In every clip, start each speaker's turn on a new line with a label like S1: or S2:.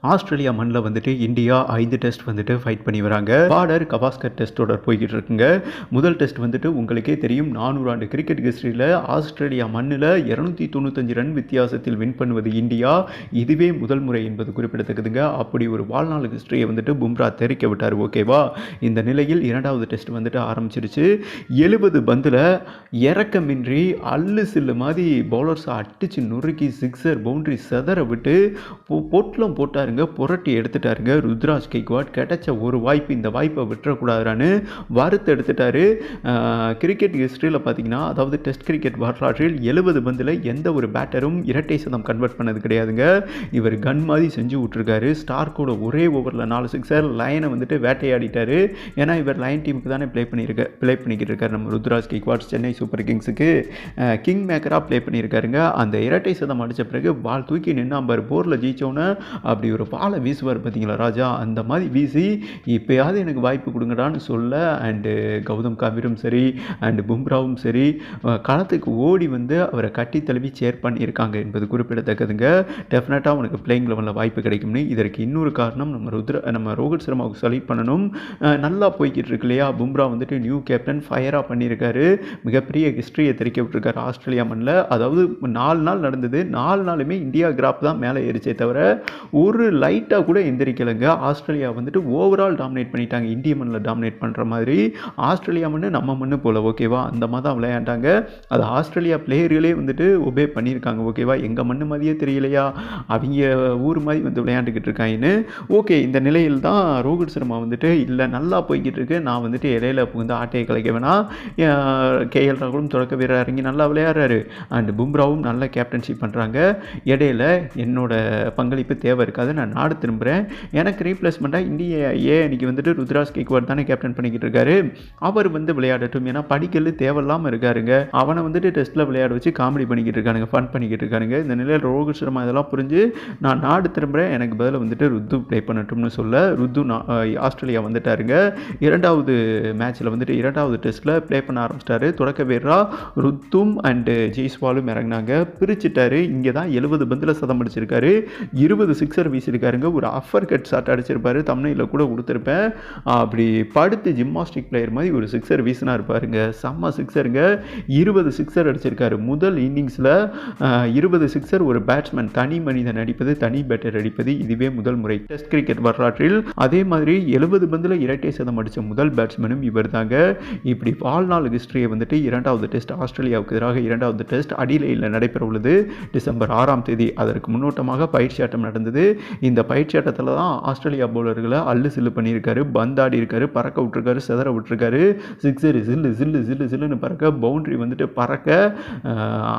S1: Australia மண்ணில் வந்துட்டு India ஐந்து டெஸ்ட் வந்துட்டு ஃபைட் பண்ணி வராங்க. பார்டர் கவாஸ்கர் டெஸ்ட் தொடர் போய்கிட்டு இருக்குங்க. முதல் டெஸ்ட் வந்துட்டு உங்களுக்கே தெரியும். நானூறு ஆண்டு கிரிக்கெட் ஹிஸ்டரியில் ஆஸ்திரேலியா மண்ணில் இரநூத்தி தொண்ணூத்தஞ்சு ரன் வித்தியாசத்தில் வின் பண்ணுவது இந்தியா. இதுவே முதல் முறை என்பது குறிப்பிடத்தக்கதுங்க. அப்படி ஒரு வாழ்நாள் ஹிஸ்டரியை வந்துட்டு பும்ரா தெரிக்க விட்டார் ஓகேவா இந்த நிலையில் இரண்டாவது டெஸ்ட் வந்துட்டு ஆரம்பிச்சிருச்சு. எழுபது பந்தில் இறக்கமின்றி அல்லு சில்லு மாதிரி பவுலர்ஸை அடிச்சு நொறுக்கி சிக்ஸர் பவுண்ட்ரி செதற விட்டு பொ- பொட்டலம் போட்டாருங்க புரட்டி எடுத்துட்டாருங்க. ருத்ராஜ் கெய்க்வாட் கிடைச்ச ஒரு வாய்ப்பு இந்த வாய்ப்பை விட்டுறக்கூடாதுன்னு வறுத்து எடுத்துட்டாரு. கிரிக்கெட் ஹிஸ்ட்ரியில் பார்த்தீங்கன்னா அதாவது டெஸ்ட் கிரிக்கெட் வரலாற்றில் எழுபது பந்தில் எந்த ஒரு பேட்டரும் இரட்டை சதம் கன்வெர்ட் பண்ணது கிடையாதுங்க. இவர் கன் மாதிரி செஞ்சு விட்ருக்காரு ஸ்டார்க்கோட ஒரே ஓவரில் நாலு சிக்ஸர் லைனை வந்துட்டு வேட்டையாடிட்டார். ஏன்னா இவர் லைன் டீமுக்கு தானே ப்ளே பண்ணியிருக்க ப்ளே பண்ணிக்கிட்டு இருக்காரு நம்ம ருத்ராஜ் கெய்க்வாட் சென்னை சூப்பர் கிங்ஸுக்கு. கிங் மேக்கராக ப்ளே பண்ணியிருக்காருங்க அந்த இரட்டை சதம் அடித்த பிறகு பால் தூக்கி நின்னாம்பார் போரில் ஜெயித்தோன்னே அப்படி ஒரு பாலை வீசுவார் பார்த்தீங்களா ராஜா? அந்த மாதிரி வீசி இப்போயாவது எனக்கு வாய்ப்பு கொடுங்கடான்னு சொல்ல அண்டு கௌதம் காபீரும் சரி அண்டு பும்ராவும் சரி களத்துக்கு ஓடி வந்து அவரை கட்டி தழுவி சேர் பண்ணியிருக்காங்க என்பது குறிப்பிடத்தக்கதுங்க. டெஃபினட்டாக அவனுக்கு பிளேயிங் லெவலில் வாய்ப்பு கிடைக்கும்னு இதற்கு இன்னொரு காரணம் நம்ம ருத்ர நம்ம ரோஹித் சர்மாவுக்கு செலக்ட் பண்ணணும். நல்லா போய்கிட்டு இருக்கு இல்லையா? பும்ரா வந்துட்டு நியூ கேப்டன் ஃபயராக பண்ணியிருக்காரு. மிகப்பெரிய ஹிஸ்ட்ரியை தெரிவிக்க விட்டுருக்காரு ஆஸ்திரேலியா மண்ணில். அதாவது நாலு நாள் நடந்தது. நாலு நாளுமே இந்தியா கிராப் தான் மேலே ஏறிச்சே தவிர ஒரு லைட்டாக கூட எந்திரிக்கலைங்க. ஆஸ்திரேலியா வந்துட்டு ஓவரால் டாமினேட் பண்ணிட்டாங்க. இந்திய மண்ணில் டாமினேட் பண்ணுற மாதிரி ஆஸ்திரேலியா மண் நம்ம மண்ணு போல் ஓகேவா அந்த மாதிரி தான் விளையாண்டாங்க. அது ஆஸ்திரேலியா பிளேயர்களே வந்துட்டு ஒபே பண்ணியிருக்காங்க ஓகேவா எங்கள் மண் மாதிரியே தெரியலையா? அவங்க ஊர் மாதிரி வந்து விளையாண்டுக்கிட்டு இருக்காங்கன்னு. ஓகே இந்த நிலையில் தான் ரோஹித் சர்மா வந்துட்டு இல்லை நல்லா போய்கிட்டு இருக்கு. நான் வந்துட்டு இடையில புகுந்து ஆட்டையை கலைக்க வேணாம். கேஎல் ராகுலும் தொடக்க வீரர் இறங்கி நல்லா விளையாடுறாரு. அண்ட் பும்ராவும் நல்ல கேப்டன்ஷிப் பண்ணுறாங்க இடையில என்னோட பங்களிப்பு தேவை இருக்காது. நான் நாடு திரும்புகிறேன் எனக்கு ரீப்ளேஸ்மெண்ட்டாக இந்திய ஏ அன்னைக்கு வந்துட்டு ருத்ராஸ் கேக்வாட் தானே கேப்டன் பண்ணிக்கிட்டு இருக்காரு. அவர் வந்து விளையாடட்டும். ஏன்னா படிக்கல் தேவையில்லாமல் இருக்காருங்க. அவனை வந்துட்டு டெஸ்ட்டில் விளையாட வச்சு காமெடி பண்ணிக்கிட்டு இருக்கானுங்க ஃபன் பண்ணிக்கிட்டு இருக்கானுங்க. இந்த நிலையில் ரோஹித் சர்மா இதெல்லாம் புரிஞ்சு நான் நாடு திரும்புகிறேன் எனக்கு பதிலாக வந்துட்டு ருத்து ப்ளே பண்ணட்டும்னு சொல்ல ருத்து ஆஸ்திரேலியா வந்துட்டாருங்க. இரண்டாவது மேட்ச்சில் வந்துட்டு இரண்டாவது டெஸ்ட்டில் ப்ளே பண்ண ஆரம்பிச்சிட்டாரு. தொடக்க வீரராக ருத்தும் அண்டு ஜெய்ஸ்வாலும் இறங்குனாங்க. பிரிச்சுட்டாரு. இங்கே தான் எழுபது பந்தில் சதம் அடிச்சிருக்காரு. இருபது சிக்ஸர் வீசியிருக்காருங்க ஒரு அஃபர் கட் ஷாட் அடிச்சிருப்பாரு. தமிழில் கூட கொடுத்துருப்பேன். அப்படி படுத்து ஜிம்மாஸ்டிக் பிளேயர் மாதிரி ஒரு சிக்ஸர் வீசினா இருப்பாருங்க செம்ம சிக்ஸருங்க இருபது சிக்ஸர் அடிச்சிருக்காரு. முதல் இன்னிங்ஸில் இருபது சிக்ஸர் ஒரு பேட்ஸ்மேன் தனி மனிதன் அடிப்பது தனி பேட்டர் அடிப்பது இதுவே முதல் முறை. டெஸ்ட் கிரிக்கெட் வரலாற்றில் அதே மாதிரி எழுபது பந்தில் இரட்டை சதம் அடித்த முதல் பேட்ஸ்மேனும் இவர் தாங்க இப்படி வாழ்நாள் ஹிஸ்டரியை வந்துட்டு இரண்டாவது டெஸ்ட் ஆஸ்திரேலியாவுக்கு எதிராக இரண்டாவது டெஸ்ட் அடிலையில் நடைபெற உள்ளது டிசம்பர் ஆறாம் தேதி அதற்கு முன்னோட்டமாக பயிற்சி ஆட்டம் நடந்தது. இந்த பயிற்சி ஆட்டத்தில் தான் ஆஸ்திரேலியா பவுலர்களை அள்ளு சில்லு பண்ணியிருக்காரு பந்தாடி இருக்காரு பறக்க விட்டுருக்காரு செதற விட்டுருக்காரு. சிக்ஸரு சில்லு சில்லு சில்லு சில்லுன்னு பறக்க பவுண்டரி வந்துட்டு பறக்க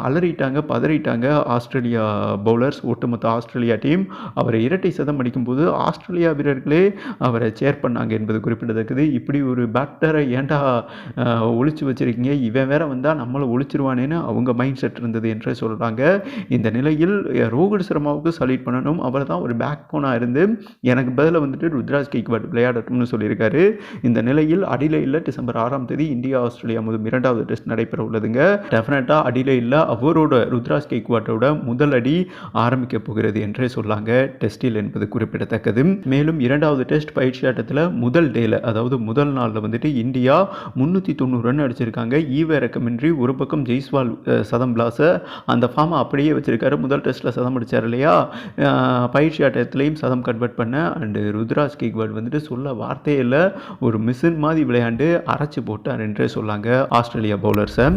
S1: அலறிட்டாங்க பதறிட்டாங்க ஆஸ்திரேலியா பவுலர்ஸ் ஒட்டுமொத்த ஆஸ்திரேலியா டீம் அவரை இரட்டை சதம் அடிக்கும்போது ஆஸ்திரேலியா வீரர்களே அவரை சேர் பண்ணாங்க என்பது குறிப்பிடத்தக்கது. இப்படி ஒரு பேட்டரை ஏன்டா ஒழிச்சு வச்சுருக்கீங்க வச்சிருக்கீங்க? இவன் வேற வந்தால் நம்மளை ஒழிச்சிருவானேன்னு அவங்க மைண்ட் செட் இருந்தது என்றே சொல்கிறாங்க இந்த நிலையில் அஹ், ரோஹித் சர்மாவுக்கு சல்யூட் பண்ணணும். அவர் தான் ஒரு பேக் போனாக இருந்து எனக்கு பதில் வந்துட்டு ருத்ராஜ் கெய்க்வாட் விளையாடட்டும்னு சொல்லியிருக்காரு. இந்த நிலையில் அடிலையில் டிசம்பர் ஆறாம் தேதி இந்தியா ஆஸ்திரேலியா முதல் இரண்டாவது டெஸ்ட் நடைபெற உள்ளதுங்க. டெஃபினட்டாக அடிலையில் அவரோட ருத்ராஜ் கெய்க்வாட்டோட முதல் அடி ஆரம்பிக்க போகிறது என்றே சொல்லாங்க. டெஸ்டில் என்பது குறிப்பிடத்தக்கது. மேலும் இரண்டாவது டெஸ்ட் பயிற்சி ஆட்டத்தில் முதல் டேல அதாவது முதல் நாளில் வந்துட்டு இந்தியா முந்நூற்றி தொண்ணூறு ரன் அடிச்சிருக்காங்க. ஈவ இறக்கமின்றி ஒரு பக்கம் ஜெய்ஸ்வால் சதம் பிளாஸை அந்த ஃபார்மை அப்படியே வச்சிருக்காரு. முதல் டெஸ்ட்டில் சதம் அடித்தார் இல்லையா? பயிற்சி ஆட்டத்திலையும் சதம் கன்வெர்ட் பண்ண அண்டு ருத்ராஜ் கேக்வாட் வந்துட்டு சொல்ல வார்த்தையே இல்லை. ஒரு மிஷின் மாதிரி விளையாண்டு அரைச்சி போட்டார் என்றே சொல்லாங்க ஆஸ்திரேலியா பவுலர்ஸை